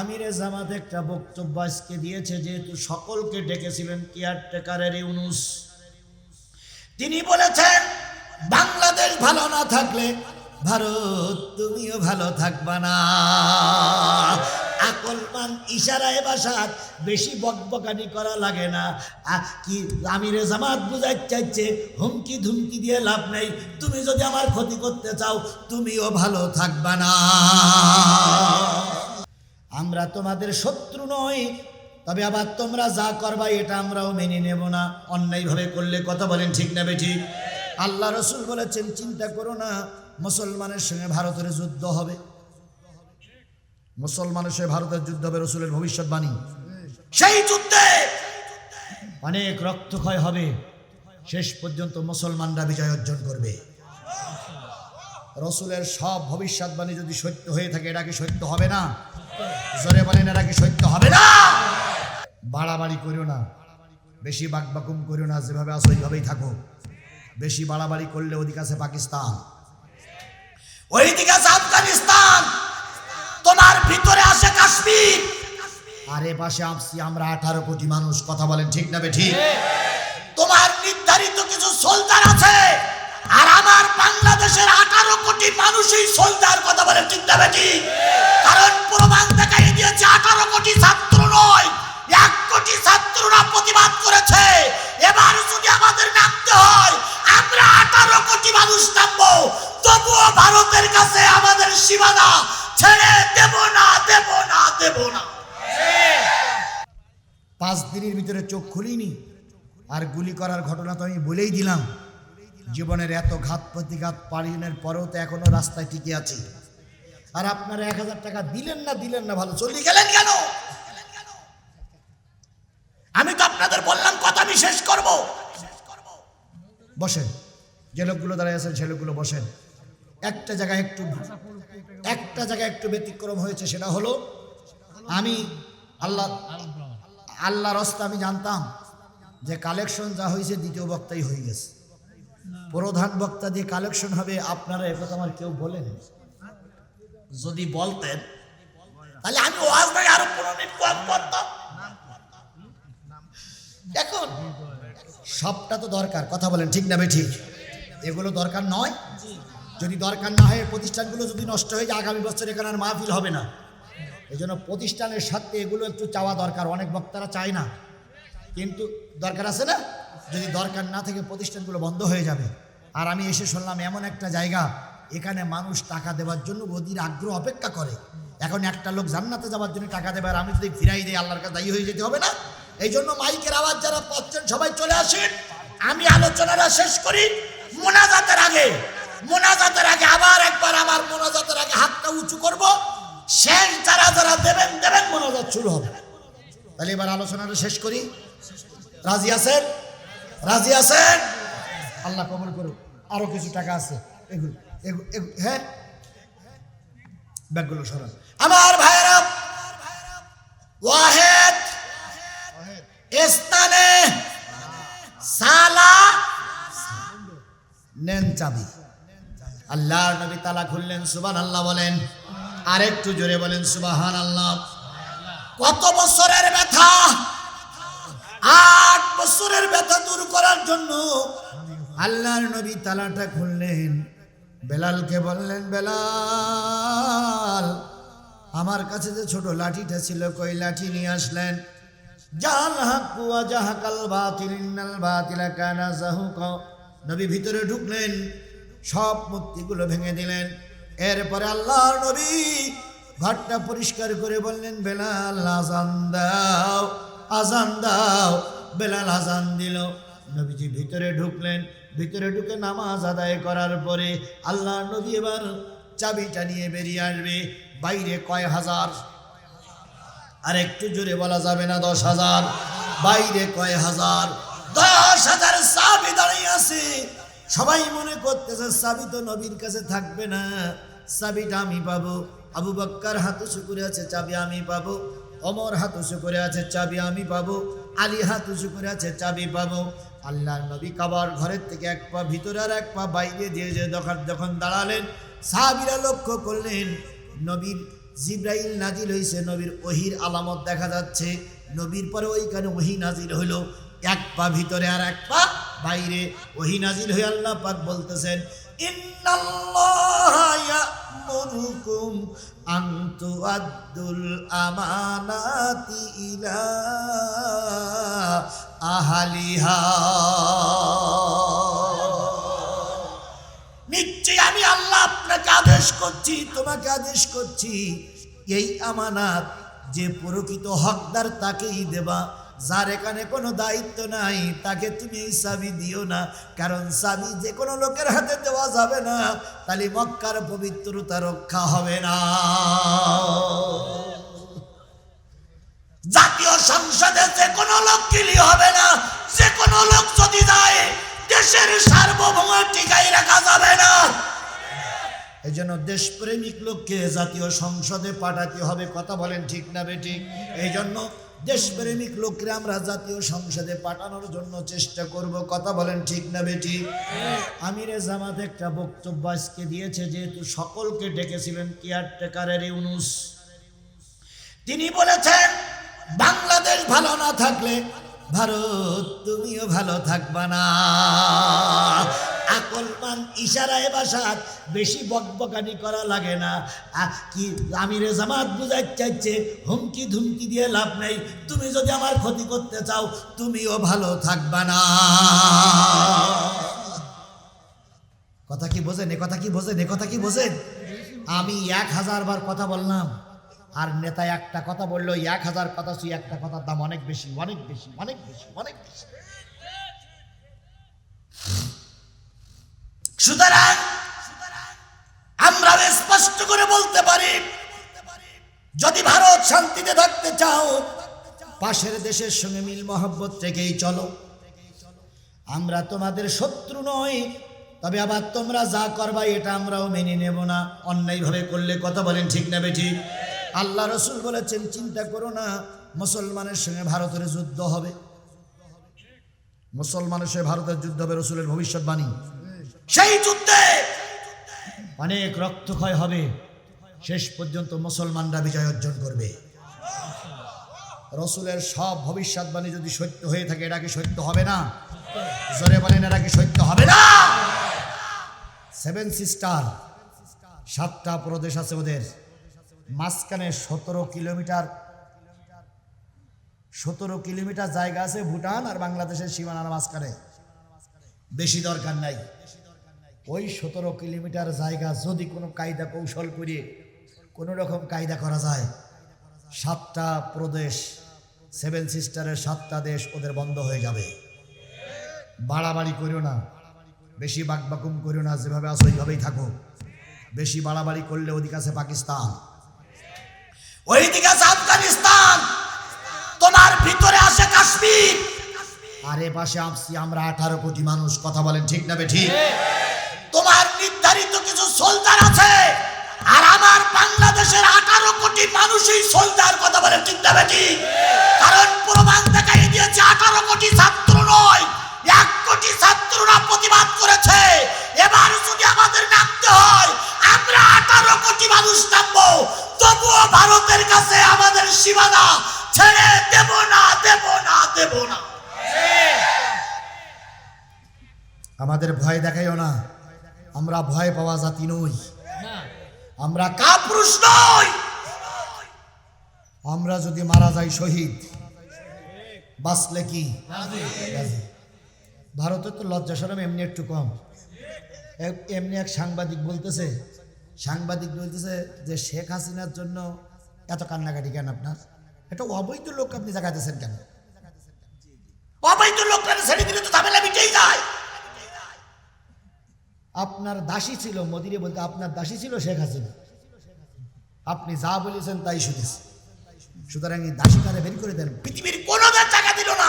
আমিরে জামাত একটা বক্তব্য আজকে দিয়েছে, যেহেতু সকলকে ডেকেছিলেন কেয়ারটেকারের ইউনুস। তিনি বলেছেন, বাংলাদেশ ভালো না থাকলে ভারত তুমিও ভালো থাকবা না। আকলমান ইশারায় বাসাত বেশি বকবকানি করা লাগে না। কি আমিরে জামাত বুঝাই চাইছে হুমকি ধুমকি দিয়ে লাভ নেই। তুমি যদি আমার ক্ষতি করতে চাও, তুমিও ভালো থাকবা না। আমরা তোমাদের শত্রু নই। তবে আবার তোমরা যা করবা, এটা আমরাও মেনে নেব না। অন্যায়ভাবে করলে কথা বলেন ঠিক নেবে ঠিক আল্লাহ রসুল বলেছেন, চিন্তা করো না, মুসলমানের সঙ্গে ভারতের যুদ্ধ হবে। মুসলমানের সঙ্গে ভারতের যুদ্ধ হবে, রসুলের ভবিষ্যৎবাণী। সেই যুদ্ধে অনেক রক্তক্ষয় হবে। শেষ পর্যন্ত মুসলমানরা বিজয় অর্জন করবে। রসুলের সব ভবিষ্যৎবাণী যদি সত্য হয়ে থাকে এটা কি সত্য হবে না। জোরে বলেন এটা কি সত্য হবে না? বাড়াবাড়ি করিও না। বেশি বাকবাকুম করিও না, যেভাবে আসো ওইভাবেই থাকো। বেশি বাড়াবাড়ি করলে ওদিকে আছে পাকিস্তান। ওইদিকে আছে আফগানিস্তান। তোমার ভিতরে আসে কাশ্মীর। আর এ পাশে আসছি আমরা আঠারো কোটি মানুষ। কথা বলেন ঠিক না ঠিক তোমার নির্ধারিত কিছু সোলজার আছে। আর আমার বাংলাদেশের আঠারো কোটি মানুষই সোলজার কথা বলে ঠিক না ঠিক সীমানা ছেড়ে দেব না দেব না দেব না। পাঁচ দিনের ভিতরে চোখ খুলিনি, আর গুলি করার ঘটনা তো আমি বলেই দিলাম। জীবনের এত ঘাত প্রতিঘাত পালনের পরেও তো এখনও রাস্তায় টিকে আছি। আর আপনারা এক হাজার টাকা দিলেন না দিলেন না, ভালো। চলে গেলেন কেন? আমি তো আপনাদের বললাম, কথা আমি শেষ করব। বসেন, যে লোকগুলো দাঁড়িয়ে আছেন, সে লোকগুলো বসেন। একটা জায়গায় একটু একটা জায়গায় একটু ব্যতিক্রম হয়েছে, সেটা হলো আমি আল্লাহ আল্লাহ রস্তা আমি জানতাম যে কালেকশন যা হয়েছে দ্বিতীয় বক্তাই হয়ে গেছে। প্রধান বক্তা দিয়ে কালেকশন হবে, আপনারা একথা আমার কেউ বলেন? যদি বলতেন, তাহলে আমি আরও করতাম। এখন সবটা তো দরকার, কথা বলেন ঠিক না বে ঠিক? এগুলো দরকার নয়? যদি দরকার না হয়, প্রতিষ্ঠানগুলো যদি নষ্ট হয়ে যায়, আগামী বছর এখানে আর মাহফিল হবে না। এই জন্য প্রতিষ্ঠানের সাথে এগুলো একটু চাওয়া দরকার, অনেক বক্তারা চায় না। কিন্তু দরকার আছে না? যদি দরকার না থাকে, প্রতিষ্ঠানগুলো বন্ধ হয়ে যাবে। আর আমি এসে শুনলাম, এমন একটা জায়গা, এখানে মানুষ টাকা দেওয়ার জন্য অধীর আগ্রহ অপেক্ষা করে। এখন একটা লোক জান্নাতে যাওয়ার জন্য টাকা দেবে, আর আমি যদি ফিরাই দিই, আল্লাহর কাছে দায়ী হয়ে যেতে হবে না? এই জন্য মাইকের আওয়াজ যারা পাচ্ছেন, সবাই চলে আসেন। আমি আলোচনাটা শেষ করি, মোনাজাতের আগে। মোনাজাতের আগে আবার একবার আমার মোনাজাতের আগে হাতটা উঁচু করব। শেষ যারা যারা দেবেন দেবেন, মোনাজাত শুরু হবে। তাহলে এবার আলোচনাটা শেষ করি। রাজি আছেন? রাজি আছেন? আল্লাহ কবল করুক। আরও কিছু টাকা আছে। এগুলো, এগু- এগু- হ্যাঁ? ব্যাগগুলো সরান। আমার ভাইয়েরা, ওয়াহেদ স্থানে সালা, নেন চাবি। আল্লাহর নবী তালা খুললেন সুবান আল্লাহ বলেন। আরেকটু জোরে বলেন সুবাহান আল্লাহ কত বছরের ব্যথা? আট বছরের ব্যথা দূর করার জন্য আল্লাহর নবী তালাটা খুললেন। বেলালকে বললেন, বেলাল, আমার কাছে যে ছোট লাঠিটা ছিল, কই লাঠি নিয়ে আসলেন? জাল হাক্কু ওয়া জাহাকাল বাতিল, ইন্নাল কানা জাহুকা। নবী ভিতরে ঢুকলেন। সব মূর্তিগুলো ভেঙে দিলেন। এরপরে আল্লাহর নবী ঘরটা পরিষ্কার করে বললেন, বেলাল আজান দাও আজান দাও। বেলাল আজান দিল। নবীজি ভিতরে ঢুকলেন। ভিতরে ঢুকে নামাজ আদায় করার পরে আল্লাহ নবী এবার চাবিটা নিয়ে বেরিয়ে আসবে। বাইরে কয় হাজার? আর একটু জোরে বলা যাবে না, দশ হাজার। বাইরে কয় হাজার? দশ হাজার চাবি দাঁড়িয়ে আছে। সবাই মনে করতেছে চাবি তো নবীর কাছে থাকবে না। চাবিটা আমি পাবো। আবু বাক্কার হাত করে আছে, চাবি আমি পাবো। অমর হাত উঁচু করে আছে, চাবি আমি পাবো। আলী হাত উঁচু করে আছে, চাবি পাবো। আল্লাহর নবী কাবার ঘরের থেকে এক পা ভিতরে আর এক পা বাইরে দিয়ে যে যখন যখন দাঁড়ালেন, সাহাবিরা লক্ষ্য করলেন, নবীর জিব্রাইল নাজিল হইছে, নবীর ওহির আলামত দেখা যাচ্ছে। নবীর পরে ওইখানে ওহি নাজিল হইল, এক পা ভিতরে আর এক পা বাইরে। ওহি নাজিল হয়ে আল্লাহ পাক বলতেছেন আহালিহা। নিশ্চয়ই আমি আল্লাহ আপনাকে আদেশ করছি, তোমাকে আদেশ করছি। এই আমানাত যে প্রকৃত হকদার তাকেই দেবা। যার এখানে কোনো দায়িত্ব নাই, তাকে তুমি চাবি দিও না। কারণ চাবি যে কোনো লোকের হাতে দেওয়া যাবে না, তাহলে মক্কার পবিত্রতা রক্ষা হবে না। জন্য দেশপ্রেমিক লোককে জাতীয় সংসদে পাঠাতে হবে, কথা বলেন ঠিক না বেটি? এই জন্য দেশপ্রেমিক লোককে আমরা জাতীয় সংসদে পাঠানোর জন্য চেষ্টা করব, কথা বলেন ঠিক না বেটি? আমিরে জামাত একটা বক্তব্য আজকে দিয়েছে, যেহেতু সকলকে ডেকেছিলেন কেয়ারটেকারের ইউনুস। তিনি বলেছেন, বাংলাদেশ ভালো না থাকলে ভারত, তুমিও ভালো থাকবা না। আকলমান ইশারায় বাসাত বেশি বকবকানি করা লাগে না। কি আমিরে জামাত বুঝাই চাইছে, হুমকি ধুমকি দিয়ে লাভ নেই। তুমি যদি আমার ক্ষতি করতে চাও, তুমিও ভালো থাকবা না। কথা কি বোঝেন? এ কথা কি বোঝেন? এ কথা কি বোঝেন? আমি এক হাজার বার কথা বললাম। আর নেতা একটা কথা বলল, এক হাজার কথা শুই একটা কথার দাম অনেক বেশি অনেক বেশি অনেক বেশি অনেক বেশি। সুতরাং আমরা স্পষ্ট করে বলতে পারি, যদি ভারত শান্তিতে থাকতে চাও, পাশের দেশের সঙ্গে মিল মহব্বত রেখেই চলো। আমরা তোমাদের শত্রু নই, তবে আবার তোমরা যা করবা এটা আমরাও মেনে নেব না। অন্যায়ভাবে করলে কথা বলেন ঠিক না ঠিক আল্লাহ রসুল বলেছেন, চিন্তা করো না, মুসলমানের সঙ্গে ভারতের যুদ্ধ হবে। মুসলমানের সঙ্গে ভারতের যুদ্ধ হবে, রসুলের ভবিষ্যৎবাণী। সেই যুদ্ধে অনেক রক্তক্ষয় হবে। শেষ পর্যন্ত মুসলমানরা বিজয় অর্জন করবে। রসুলের সব ভবিষ্যৎবাণী যদি সত্য হয়ে থাকে, এটা কি সত্য হবে না? জোরে বলেন, এটা কি সত্য হবে না? সেভেন সিস্টার সাতটা প্রদেশ আছে ওদের। মাঝখানে সতেরো কিলোমিটার সতেরো কিলোমিটার জায়গা আছে ভুটান আর বাংলাদেশের সীমানার মাঝখানে। বেশি দরকার নাই। ওই সতেরো কিলোমিটার জায়গা যদি কোনো কায়দা কৌশল করে, কোনো রকম কায়দা করা যায়। সাতটা প্রদেশ, সেভেন সিস্টারের সাতটা দেশ ওদের বন্ধ হয়ে যাবে। বাড়াবাড়ি করিও না। বেশি বাকবাকুম করিও না, যেভাবে আসো ওইভাবেই থাকো। বেশি বাড়াবাড়ি করলে ওদিকে আছে পাকিস্তান। ওইদিকে আছে আফগানিস্তান তোমার ভিতরে আসে কাশ্মীর। আর পাশে আসছি আমরা আঠারো কোটি মানুষ কথা বলেন ঠিক না ঠিক তোমার নির্ধারিত কিছু সোলদার আছে আর আমার বাংলাদেশের আঠারো কোটি মানুষই সোলদার কথা বলেন ঠিক না ঠিক কারণ প্রমাণ দেখাই দিয়েছে আঠারো কোটি ছাত্র নয় এক কোটি ছাত্ররা প্রতিবাদ করেছে। এবার যদি আমাদের নামতে হয় আমরা আঠারো কোটি মানুষ নামবো। তবুও ভারতের কাছে আমাদের সীমানা ছেড়ে দেব না দেব না দেব না। আমাদের ভয় দেখাইও না। আমরা ভয় পাওয়া জাতি নই। আমরা কাপুরুষ নই। আমরা যদি মারা যাই শহীদ, বাঁচলে কি। ভারতে তো লজ্জা সরম এমনি একটু কম। এমনি এক সাংবাদিক বলতেছে সাংবাদিক বলতেছে যে শেখ হাসিনার জন্য এত কান্নাকাটি কেন আপনার? এটা অবৈধ লোক আপনি জাগাতেছেন কেন? অবৈধ লোক ছেড়ে দিলে তো ঝামেলা মিটেই যায়। আপনার দাসী ছিল মোদিরে বলতে আপনার দাসী ছিল শেখ হাসিনা। আপনি যা বলেছেন তাই শুনেছি। সুতরাং এই দাসীটারে বের করে দেন। পৃথিবীর কোনো জায়গা দিল না।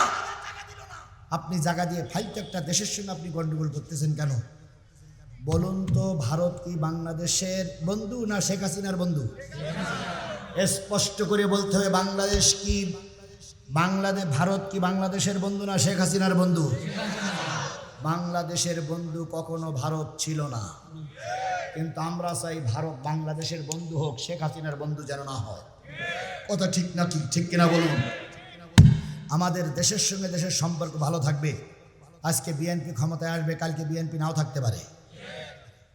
আপনি জায়গা দিয়ে ফাইলতে একটা দেশের সঙ্গে আপনি গন্ডগোল করতেছেন কেন? বলুন তো, ভারত কি বাংলাদেশের বন্ধু না শেখ হাসিনার বন্ধু? স্পষ্ট করে বলতে হবে, বাংলাদেশ কি বাংলাদেশ ভারত কি বাংলাদেশের বন্ধু না শেখ হাসিনার বন্ধু? বাংলাদেশের বন্ধু কখনো ভারত ছিল না। কিন্তু আমরা চাই ভারত বাংলাদেশের বন্ধু হোক, শেখ হাসিনার বন্ধু যেন না হয়। কথা ঠিক নাকি ঠিক কিনা বলুন? আমাদের দেশের সঙ্গে দেশের সম্পর্ক ভালো থাকবে। আজকে বিএনপি ক্ষমতায় আসবে, কালকে বিএনপি নাও থাকতে পারে।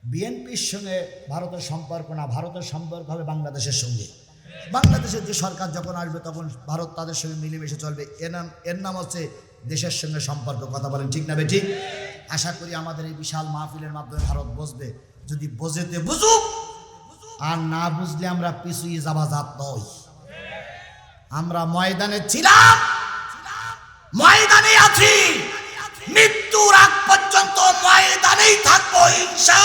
বিএনপির সঙ্গে ভারতের সম্পর্ক না, ভারতের সম্পর্ক হবে বাংলাদেশের সঙ্গে। বাংলাদেশের যে সরকার যখন আসবে, তখন ভারত তাদের সঙ্গে মিলেমিশে চলবে। এর নাম এর নাম হচ্ছে দেশের সঙ্গে সম্পর্ক, কথা বলেন ঠিক না ঠিক? আশা করি আমাদের এই বিশাল মাহফিলের মাধ্যমে ভারত বসবে। যদি বোঝেতে বুঝুক, আর না বুঝলে আমরা পিছুয়ে যাবা জাত নই। আমরা ময়দানে ছিলাম, ময়দানে আছি, মৃত্যুর আগ ময়দানেই থাকব ইনশা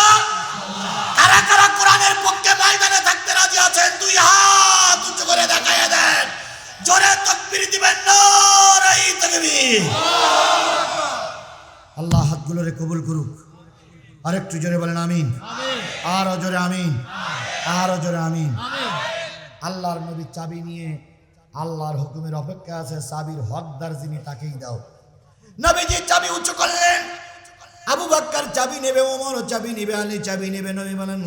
কারা কারা কোরআনের পক্ষে ময়দানে থাকতে রাজি আছেন? দুই হাত উঁচু করে দেখায় দেন। জোরে তকবির দিবেন নারাই তাকবীর। আল্লাহ হাতগুলোরে কবুল করুক। আরেকটু জোরে বলেন, আমিন। আরও জোরে আমিন। আরও জোরে আমিন। আল্লাহর নবী চাবি নিয়ে আল্লাহর হুকুমের অপেক্ষা আছে। চাবির হকদার যিনি তাকেই দাও। নবীজি চাবি উঁচু করলেন। আবু বাক্কার চাবি নেবে, ওমর চাবি নেবে, আলী চাবি নেবে, নবী বলেন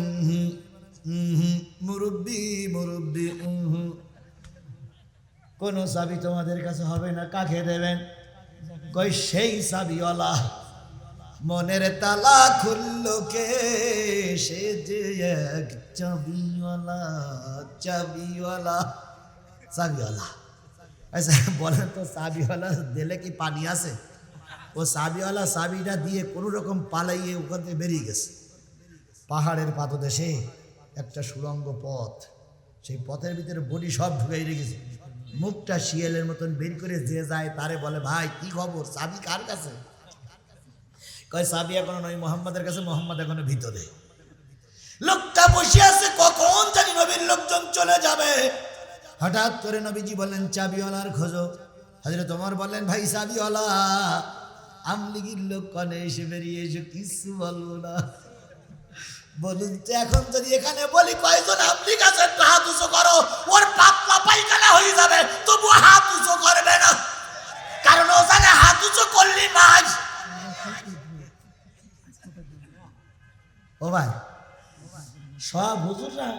মুরব্বি মুরব্বি। কোনো চাবি তোমাদের কাছে হবে না, কাকে দেবেন? কই সেই চাবিওয়ালা মনের তালা খুলল কে? সে যে এক চাবিওয়ালা চাবিওয়ালা চাবিওয়ালা। আচ্ছা বলেন তো, চাবিওয়ালা দিলে কি পানি আছে? ও চাবিওয়ালা চাবিটা দিয়ে কোনো রকম পালাইয়ে ওখান থেকে বেরিয়ে গেছে। পাহাড়ের পাদদেশে একটা সুরঙ্গ পথ। সেই পথের ভিতরে বডি সব ঢুকাই রেখেছে। মুখটা শিয়ালের মতন বের করে যে যায় তারে বলে, ভাই, কি খবর? চাবি কার কাছে? কয় চাবি এখনও নয়, মোহাম্মদের কাছে, মোহাম্মদ এখনও ভিতরে। লোকটা বসে আছে, কখন জানি নবীর লোকজন চলে যাবে। হঠাৎ করে নবীজি বললেন, চাবিওয়ালার খোঁজো। হাজরে তোমার বললেন, ভাই, চাবিওয়ালা। আমলিগির লোক কনে এসে বেরিয়ে এসে, কিছু বলব না। বলুন তো, এখন যদি এখানে বলি কয়জন আপনি কাছে একটু হাত উঁচু করো, ওর পাতলা পায়খানা হয়ে যাবে তবু হাত উঁচু করবে না। কারণ ও জানে হাত উঁচু করলি মাছ। ও ভাই, সব হুজুররা,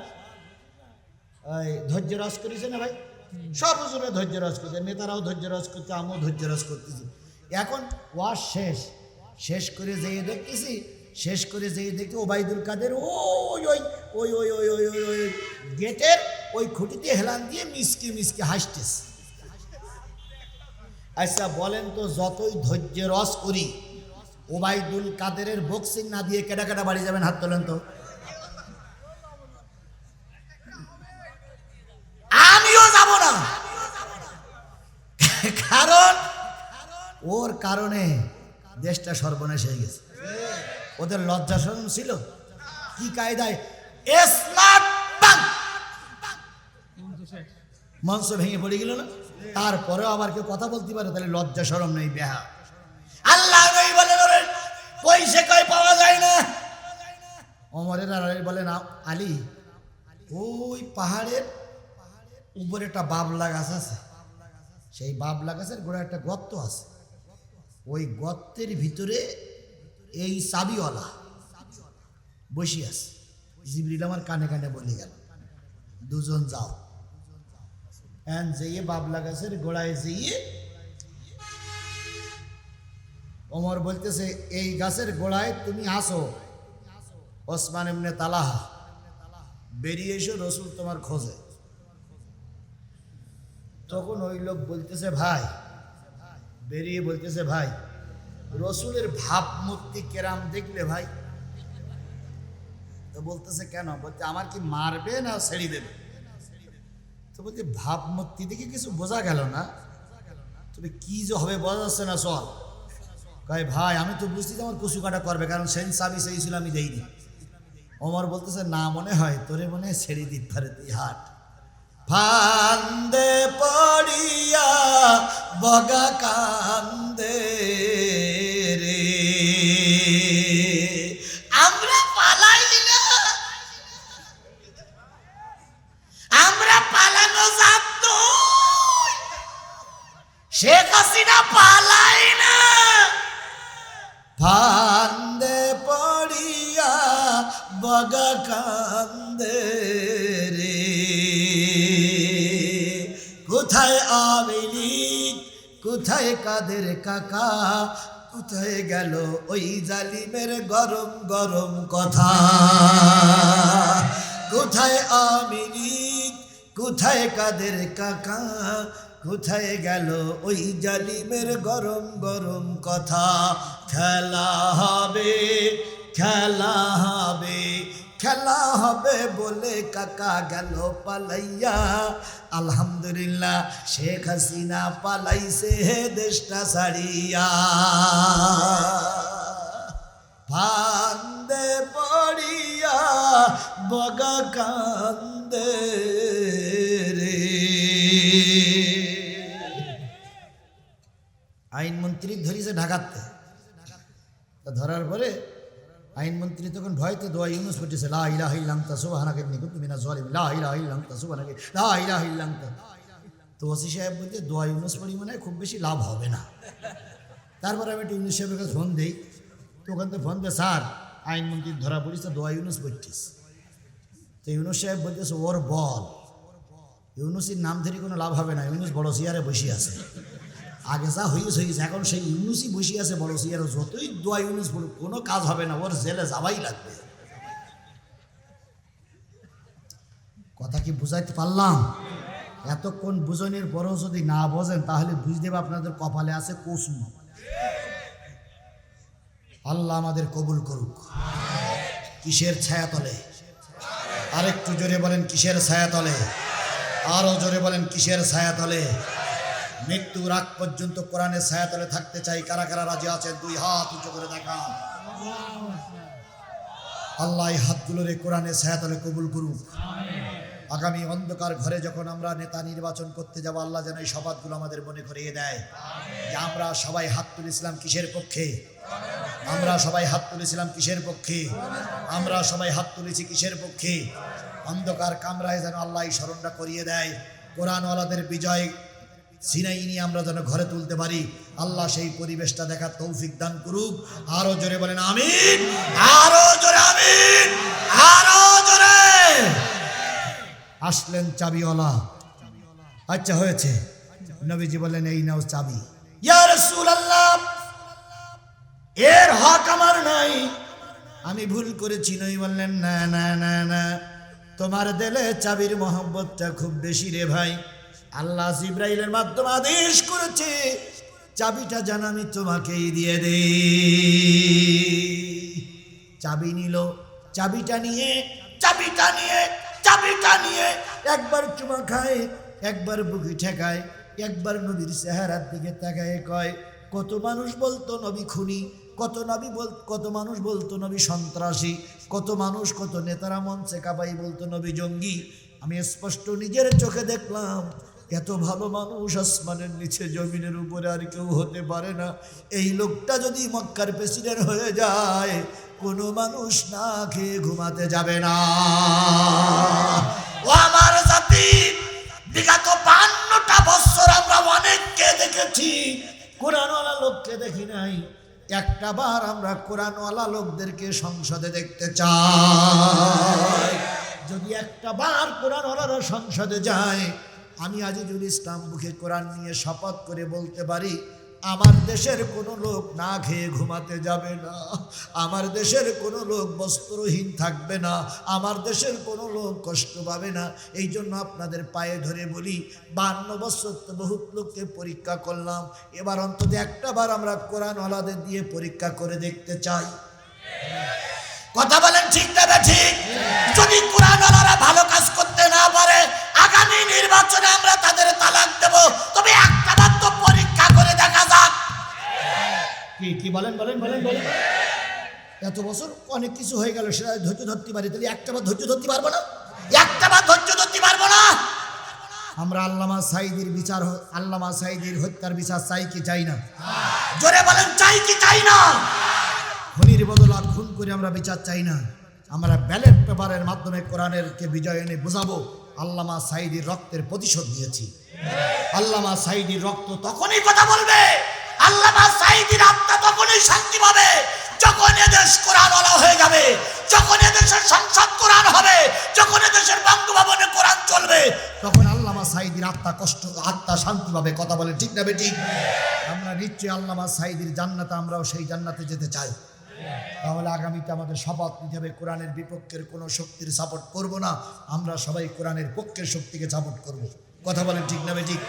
ওই ধৈর্য রস করেছে না ভাই? সব হুজুরে ধৈর্য রস করছে, নেতারাও ধৈর্য রস করছে, আমিও ধৈর্য রস করতেছি। এখন ওয়াজ শেষ। শেষ করে যেয়ে দেখতেছি, শেষ করে যেয়ে দেখি ওবায়দুল কাদের ওই ওই ওই ওই ওই ওই ওই ওই গেটের ওই খুঁটিতে হেলান দিয়ে মিসকে মিসকে হাসতেছে। আচ্ছা বলেন তো যতই ধৈর্য রস করি, ওবায়দুল কাদেরের বক্সিং না দিয়ে কেটা কেটা বাড়ি যাবেন হাত তোলেন তো আমিও যাব না কারণ ওর কারণে দেশটা সর্বনাশ হয়ে গেছে। ওদের লজ্জা শরম ছিল। কি কায়দায়? মঞ্চ ভেঙে পড়ে গেল না? তারপরেও আবার কেউ কথা বলতে পারে, তাহলে লজ্জা সরম নেই বেহা আল্লাহ ওরে পয়সা কয় পাওয়া যায় না? অমরের আর বলেন আ- আলী, ওই পাহাড়ের উপরে একটা বাবলা গাছ আছে। সেই বাবলা গাছের গোড়া একটা গর্ত আছে। ওই গর্তের ভিতরে এই চাবিওয়ালা বসে আছে। জিবরিল আমার কানে কানে বলে গেল, দুজন যাও। এন যেয়ে বাবলা গাছের গোড়ায় যেয়ে ওমর বলতেছে, এই গাছের গোড়ায় তুমি আসো। ওসমান এমনি তালাহা বেরিয়ে এসো রসুল তোমার খোঁজে। তখন ওই লোক বলতেছে, ভাই বেরিয়ে বলতেছে, ভাই, রসুলের ভাবমূর্তি কেরাম দেখলে ভাই? তো বলতেছে, কেন? বলতে, আমার কি মারবে না ছেড়ে দেবে? তো বলছে, ভাবমূর্তি দেখে কিছু বোঝা গেল না। তবে কি যে হবে বোঝা যাচ্ছে না চল কয়, ভাই, আমি তো বুঝতেছি আমার কচু কাটা করবে, কারণ সেন সাবি সেই ছিল, আমি দেইনি। ওমর বলতেছে, না মনে হয়, তোরে মনে ছেড়ে দিতে পারে তুই, হাট। ফান্দে পড়িয়া বগা কান্দে রে। আমরা পালাই না আমরা পালানো যাত। শেখ হাসিনা পালাই না। ফান্দে পড়িয়া বগা কান্দে কোথায় আমিলি কোথায় কাদের কাকা? কোথায় গেল ওই জালিমের গরম গরম কথা? কোথায় আমিলি কোথায় কাদের কাকা? কোথায় গেল ওই জালিমের গরম গরম কথা? খেলা হবে খেলা হবে। খেলা হবে বলে কাকা গেল পালাইয়া। আলহামদুলিল্লাহ, শেখ হাসিনা পালাইছে হে দেশটা ছাড়িয়া। ফান্দে পড়িয়া, বগা কান্দে রে। আইনমন্ত্রী ধরিছে ঢাকাতে। ধরার পরে আইনমন্ত্রী তখন ভয়তে দোয়া ইউনুস পড়তেছে লা ইলাহা ইল্লাম তা সুবহানাকা, ইন্নী কুনতু মিনাজ জালিমিন। লা ইলাহা ইল্লাম তা সুবহানাকা, লা ইলাহা ইল্লাম তো ওসি সাহেব বলতে, দোয়া ইউনুস পড়ি মানে খুব বেশি লাভ হবে না। তারপরে আমি একটু ইউনুস সাহেবের কাছে ফোন দিই। তো ওখান থেকে ফোন দিয়ে, স্যার, আইনমন্ত্রী ধরা পড়িস তো দোয়া ইউনুস পড়তিস তো ইউনুস সাহেব বলতেছে, ওর বল। ইউনুসের নাম ধরে কোনো লাভ হবে না। ইউনুস বড় চেয়ারে বসে আছে। আগে যা হইস হইস। এখন সেই ইউনুসই বসে আছে বড় চেয়ারে যতই দোয়া ইউনুস বলুক, কোনো কাজ হবে না, ওর জেলে যাবাই লাগবে। কথা কি বুঝাইতে পারলাম? এতক্ষণ বুঝনের পরেও যদি না বোঝেন, তাহলে বুঝতে হবে আপনাদের কপালে আছে কসু। আল্লাহ আমাদের কবুল করুক। কিসের ছায়া তলে আরেকটু জোরে বলেন, কিসের ছায়া তলে আরও জোরে বলেন, কিসের ছায়া তলে মৃত্যুর আগ পর্যন্ত কোরআনের ছায়া তলে থাকতে চাই। কারা কারা রাজি আছেন? দুই হাত উঁচু করে দেখান। আল্লাহ এই হাতগুলোরে কোরআনের ছায়া তলে কবুল করুক। আগামী অন্ধকার ঘরে যখন আমরা নেতা নির্বাচন করতে যাব, আল্লাহ যেন এই শপথগুলো আমাদের মনে করিয়ে দেয়। যে আমরা সবাই হাত তুলেছিলাম কিসের পক্ষে? আমরা সবাই হাত তুলেছিলাম কিসের পক্ষে? আমরা সবাই হাত তুলেছি কিসের পক্ষে? অন্ধকার কামরায় যেন আল্লাহ স্মরণটা করিয়ে দেয়। কোরআনওয়ালাদের বিজয় সিনাই নিয়ে আমরা যেন ঘরে তুলতে পারি। আল্লাহ সেই পরিবেশটা দেখার তৌফিক দান করুক। আরও জোরে বলেন, আমিন। আরও জোরে, আমিন। আরও জোরে। আসলেন চাবিওয়ালা। আচ্ছা হয়েছে। নবীজি বললেন, এই নাও চাবি। ইয়া রাসূলুল্লাহ, এর হক আমার নাই। আমি ভুল করেছি নই বললেন, না না না না। তোমার দিলে চাবির মহব্বতটা খুব বেশি রে ভাই। আল্লাহ জিব্রাইলের মাধ্যমে আদেশ করেছে, চাবিটা যেন আমি তোমাকেই দিয়ে দে চাবি নিল, চাবিটা নিয়ে চাবিটা নিয়ে চাবিটা নিয়ে একবার চুমা খায়, একবার বুকি ঠেকায়, একবার নবীর চেহারার দিকে তাকায়, কয়, কত মানুষ বলতো নবী খুনি, কত নবী বল, কত মানুষ বলতো নবী সন্ত্রাসী, কত মানুষ, কত নেতারা মঞ্চে কাবাই বলতো নবী জঙ্গি। আমি স্পষ্ট নিজের চোখে দেখলাম এত ভালো মানুষ আসমানের নিচে, জমিনের উপরে আর কেউ হতে পারে না। এই লোকটা যদি মক্কার প্রেসিডেন্ট হয়ে যায়, কোনো মানুষ না খেয়ে ঘুমাতে যাবে না। ও আমার জাতি, বিগত বান্নটা বছর আমরা অনেককে দেখেছি, কোরআনওয়ালা লোককে দেখি নাই। একটা বার আমরা কোরআনওয়ালা লোকদেরকে সংসদে দেখতে চাই। যদি একটা বার কোরআনওয়ালারা সংসদে যায় আমি আজিজুল ইসলাম মুখে কোরআন নিয়ে শপথ করে বলতে পারি, আমার দেশের কোনো লোক না খেয়ে ঘুমাতে যাবে না, আমার দেশের কোনো লোক বস্ত্রহীন থাকবে না, আমার দেশের কোনো লোক কষ্ট পাবে না, এই জন্য আপনাদের পায়ে ধরে বলি, বান্ন বছর তো বহুত লোককে পরীক্ষা করলাম, এবার অন্তত একটা বার আমরা কোরআনওয়ালাদের দিয়ে পরীক্ষা করে দেখতে চাই। কথা বলেন ঠিক বে ঠিক? যদি কোরআনওয়ালারা ভালো কাজ করতে না পারে আগামী নির্বাচনে আমরা তাদের তালাক দেব। তবে একটা তো পরীক্ষা করে দেখা যাক। কি কি বলেন বলেন বলেন বলেন। এত বছর অনেক কিছু হয়ে গেল সেটা ধৈর্য ধরতে পারি। তাহলে একটা বার ধৈর্য ধরতে পারব না? একটা বার ধৈর্য ধরতে পারব না? আমরা আল্লামা সাইদির বিচার আল্লামা সাইদির হত্যার বিচার চাই কি চাই না? জোরে বলেন চাই কি চাই না? খুনির বদলা খুন করে আমরা বিচার চাই না। আমরা ব্যালেট পেপারের মাধ্যমে কোরআনের কে বিজয় এনে বোঝাবো। আল্লামা সাইদির রক্তের প্রতিশোধ নিয়েছি। আল্লামা সাইদির রক্ত তখনই কথা বলবে। আল্লামা সাইদির আত্মা তখনই শান্তি পাবে। যখন এদেশ কোরআনওয়ালা হয়ে যাবে, যখন এদেশের সংসদ কোরআন হবে, যখন এদেশের বঙ্গভবনে কোরআন চলবে, তখন আল্লামা সাইদির আত্মা কষ্ট, আত্মা শান্তি পাবে। কথা বলে ঠিক না বেটি আমরা নিশ্চয়ই আল্লামা সাইদির জান্নাতে, আমরাও সেই জান্নাতে যেতে চাই। তাহলে আগামীতে আমাদের শপথ নিতে হবে, কোরআনের বিপক্ষের কোনো শক্তির সাপোর্ট করব না, আমরা সবাই কোরআনের পক্ষের শক্তিকে সাপোর্ট করব। কথা বলেন ঠিক না ঠিক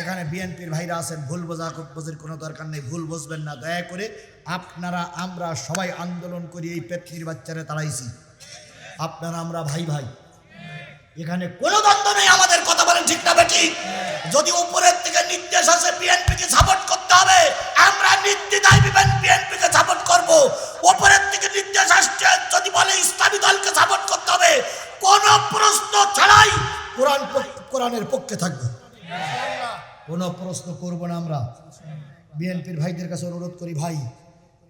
এখানে বিএনপির ভাইরা আছেন, ভুল বোঝা বোঝের কোনো দরকার নেই, ভুল বুঝবেন না, দয়া করে আপনারা, আমরা সবাই আন্দোলন করি, এই পেতনির বাচ্চারা তাড়াইছি আপনারা আমরা ভাই ভাই। এখানে কোনো দ্বন্দ্ব নেই আমাদের। ঠিক না বেটি যদি উপরের থেকে নির্দেশ আসে, বিএনপিকে সাপোর্ট করতে হবে। আমরা নির্দ্বিধায় বিএনপিকে সাপোর্ট করব। উপরের থেকে নির্দেশ আসছে, যদি বলে ইসলামী দলকে সাপোর্ট করতে হবে, কোনো প্রশ্ন ছাড়াই কোরআন কোরআনের পক্ষে থাকবে। কোনো প্রশ্ন করব না আমরা। বিএনপির ভাইদের কাছে অনুরোধ করি, ভাই,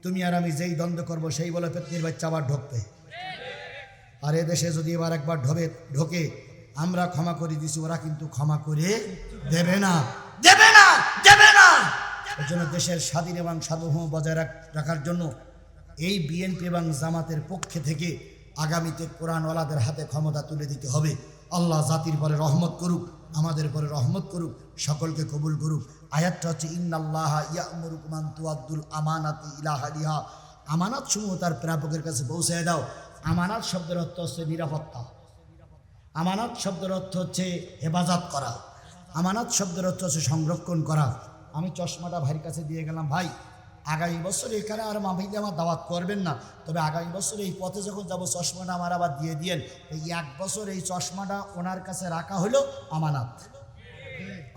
তুমি আর আমি যেই দ্বন্দ্ব করব, সেই বলে পেতনির বাচ্চা আবার ঢুকবে। আর এদেশে যদি এবার একবার ঢোবে, ঢোকে আমরা ক্ষমা করে দিছি, ওরা কিন্তু ক্ষমা করে দেবে না। দেবে না দেবে না। এর জন্য দেশের স্বাধীন এবং সার্বভৌম বজায় রাখার জন্য এই বিএনপি এবং জামাতের পক্ষে থেকে আগামীতে কোরআনওয়ালাদের হাতে ক্ষমতা তুলে দিতে হবে। আল্লাহ জাতির পরে রহমত করুক, আমাদের পরে রহমত করুক, সকলকে কবুল করুক। আয়াতটা হচ্ছে, ইন্নাল্লাহ ইয়ামুরুকুমান তুয়াদ্দুল আমানাতি ইলাহালিহা আমানাত সমূহ তার প্রাপকের কাছে পৌঁছে দাও। আমানাত শব্দের অর্থ হচ্ছে নিরাপত্তা। আমানাত শব্দের অর্থ হচ্ছে হেফাজত করা। আমানাত শব্দের অর্থ হচ্ছে সংরক্ষণ করা। আমি চশমাটা ভাইয়ের কাছে দিয়ে গেলাম, ভাই, আগামী বছর এখানে আর মামিতে আমার দাওয়াত করবেন না। তবে আগামী বছর এই পথে যখন যাব, চশমাটা আমার আবার দিয়ে দিয়েন। এই এক বছর এই চশমাটা ওনার কাছে রাখা হলো আমানাত।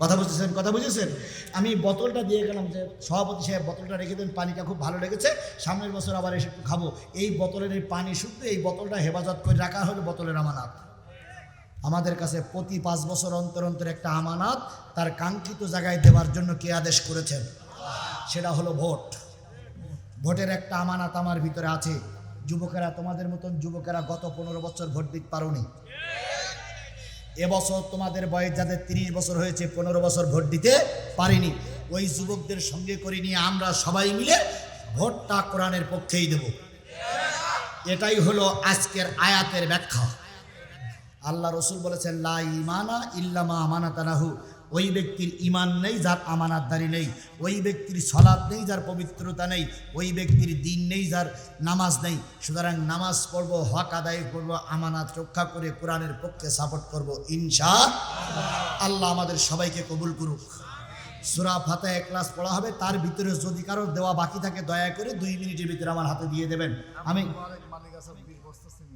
কথা বুঝেছেন? কথা বুঝেছেন? আমি বোতলটা দিয়ে গেলাম যে সভাপতি সাহেব, বোতলটা রেখে দেন, পানিটা খুব ভালো লেগেছে। সামনের বছর আবার এসে খাব। এই বোতলের এই পানি শুদ্ধ, এই বোতলটা হেফাজত করে রাখা হলো বোতলের আমানাত। আমাদের কাছে প্রতি পাঁচ বছর অন্তর অন্তর একটা আমানাত তার কাঙ্ক্ষিত জায়গায় দেওয়ার জন্য কে আদেশ করেছেন? সেটা হলো ভোট। ভোটের একটা আমানাত আমার ভিতরে আছে। যুবকেরা, তোমাদের মতন যুবকেরা গত পনেরো বছর ভোট দিতে পারোনি। এবছর তোমাদের বয়স যাদের তিরিশ বছর হয়েছে, পনেরো বছর ভোট দিতে পারিনি। ওই যুবকদের সঙ্গে করে নিয়ে আমরা সবাই মিলে ভোটটা কোরআনের পক্ষেই দেব। এটাই হলো আজকের আয়াতের ব্যাখ্যা। আল্লাহ রসুল বলেছেন, লা ইমানা ইল্লামা আমানাতানাহু ওই ব্যক্তির ইমান নেই, যার আমানাতদারি নেই। ওই ব্যক্তির সলাদ নেই, যার পবিত্রতা নেই। ওই ব্যক্তির দিন নেই, যার নামাজ নেই। সুতরাং নামাজ পড়ব, হক আদায় করব, আমানাত রক্ষা করে কোরআনের পক্ষে সাপোর্ট করব ইনশা আল্লাহ আমাদের সবাইকে কবুল করুক। সুরা ফাতা এক ক্লাস পড়া হবে, তার ভিতরে যদি কারোর দেওয়া বাকি থাকে, দয়া করে দুই মিনিটের ভিতরে আমার হাতে দিয়ে দেবেন। আমি